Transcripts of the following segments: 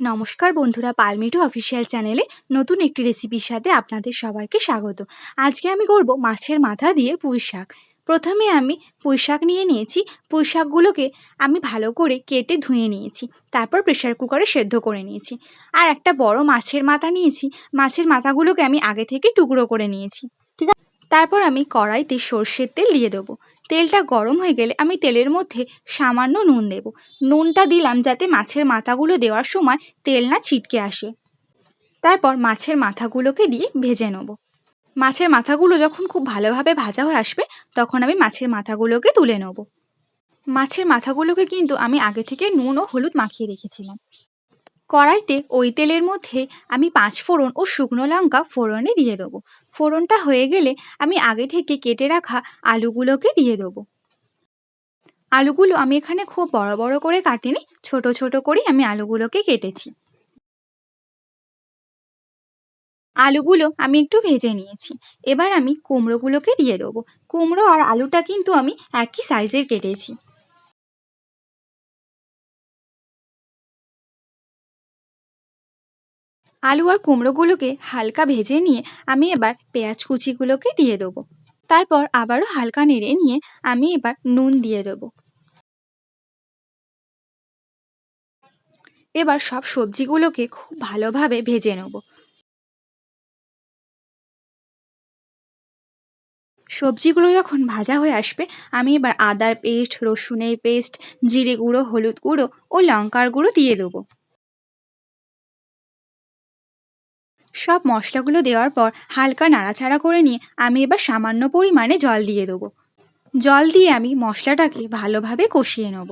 নমস্কার বন্ধুরা পালমিটু অফিসিয়াল চ্যানেলে নতুন একটি রেসিপির সাথে আপনাদের সবাইকে স্বাগত। আজকে আমি করব মাছের মাথা দিয়ে পুঁই শাক। প্রথমে আমি পুঁই শাক নিয়ে নিয়েছি। পুঁই শাকগুলোকে আমি ভালো করে কেটে ধুয়ে নিয়েছি। তারপর প্রেশার কুকারে সেদ্ধ করে নিয়েছি। আর একটা বড় মাছের মাথা নিয়েছি। মাছের মাথাগুলোকে আমি আগে থেকে টুকরো করে নিয়েছি। ঠিক আছে তারপর আমি কড়াইতে সর্ষের তেল দিয়ে দেবো। তেলটা গরম হয়ে গেলে আমি তেলের মধ্যে সামান্য নুন দেব। নুনটা দিলাম যাতে মাছের মাথাগুলো দেওয়ার সময় তেল না ছিটকে আসে। তারপর মাছের মাথাগুলোকে দিয়ে ভেজে নেব। মাছের মাথাগুলো যখন খুব ভালোভাবে ভাজা হয়ে আসবে, তখন আমি মাছের মাথাগুলোকে তুলে নেব। মাছের মাথাগুলোকে কিন্তু আমি আগে থেকে নুন ও হলুদ মাখিয়ে রেখেছিলাম। কড়াইতে ওই তেলের মধ্যে আমি পাঁচ ফোড়ন ও শুকনো লঙ্কা ফোড়নে দিয়ে দেবো। ফোড়নটা হয়ে গেলে আমি আগে থেকে কেটে রাখা আলুগুলোকে দিয়ে দেবো। আলুগুলো আমি এখানে খুব বড় বড় করে কাটিনি, ছোট ছোট করেই আমি আলুগুলোকে কেটেছি। আলুগুলো আমি একটু ভেজে নিয়েছি। এবার আমি কুমড়োগুলোকে দিয়ে দেবো। কুমড়ো আর আলুটা কিন্তু আমি একই সাইজের কেটেছি। আলু আর কুমড়োগুলোকে হালকা ভেজে নিয়ে আমি এবার পেঁয়াজ কুচিগুলোকে দিয়ে দেবো। তারপর আবারও হালকা নেড়ে নিয়ে আমি এবার নুন দিয়ে দেবো। এবার সব সবজিগুলোকে খুব ভালোভাবে ভেজে নেব। সবজিগুলো যখন ভাজা হয়ে আসবে, আমি এবার আদার পেস্ট, রসুনের পেস্ট, জিরে গুঁড়ো, হলুদ গুঁড়ো ও লঙ্কার গুঁড়ো দিয়ে দেবো। সব মশলাগুলো দেওয়ার পর হালকা নাড়াচাড়া করে নিয়ে আমি এবার সামান্য পরিমাণে জল দিয়ে দেবো। জল দিয়ে আমি মশলাটাকে ভালোভাবে কষিয়ে নেব।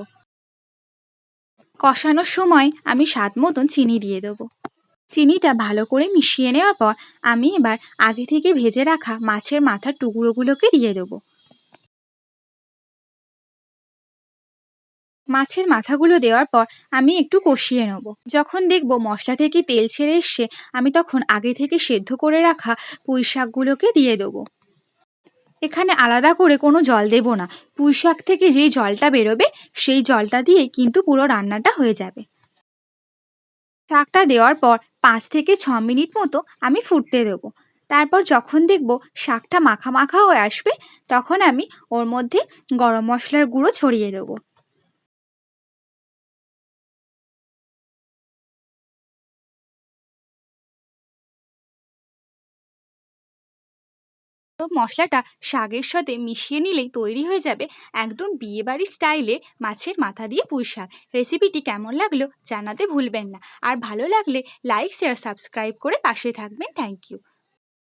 কষানোর সময় আমি স্বাদ মতন চিনি দিয়ে দেবো। চিনিটা ভালো করে মিশিয়ে নেওয়ার পর আমি এবার আগে থেকে ভেজে রাখা মাছের মাথার টুকরোগুলোকে দিয়ে দেবো। মাছের মাথাগুলো দেওয়ার পর আমি একটু কষিয়ে নেব। যখন দেখব মশলা থেকে তেল ছেড়ে এসছে, আমি তখন আগে থেকে সেদ্ধ করে রাখা পুঁই শাকগুলোকে দিয়ে দেবো। এখানে আলাদা করে কোনো জল দেব না। পুঁই শাক থেকে যেই জলটা বেরোবে, সেই জলটা দিয়ে কিন্তু পুরো রান্নাটা হয়ে যাবে। শাকটা দেওয়ার পর পাঁচ থেকে ছ মিনিট মতো আমি ফুটতে দেবো। তারপর যখন দেখব শাকটা মাখা মাখা হয়ে আসবে, তখন আমি ওর মধ্যে গরম মশলার গুঁড়ো ছড়িয়ে দেবো। মশলাটা শাগের সাথে মিশিয়ে নিলেই তৈরি হয়ে যাবে একদম বিয়েবাড়ির স্টাইলে মাছের মাথা দিয়ে পুঁই শাক। রেসিপিটি কেমন লাগল জানাতে ভুলবেন না। আর ভালো লাগলে লাইক শেয়ার সাবস্ক্রাইব করে পাশে থাকবেন। Thank you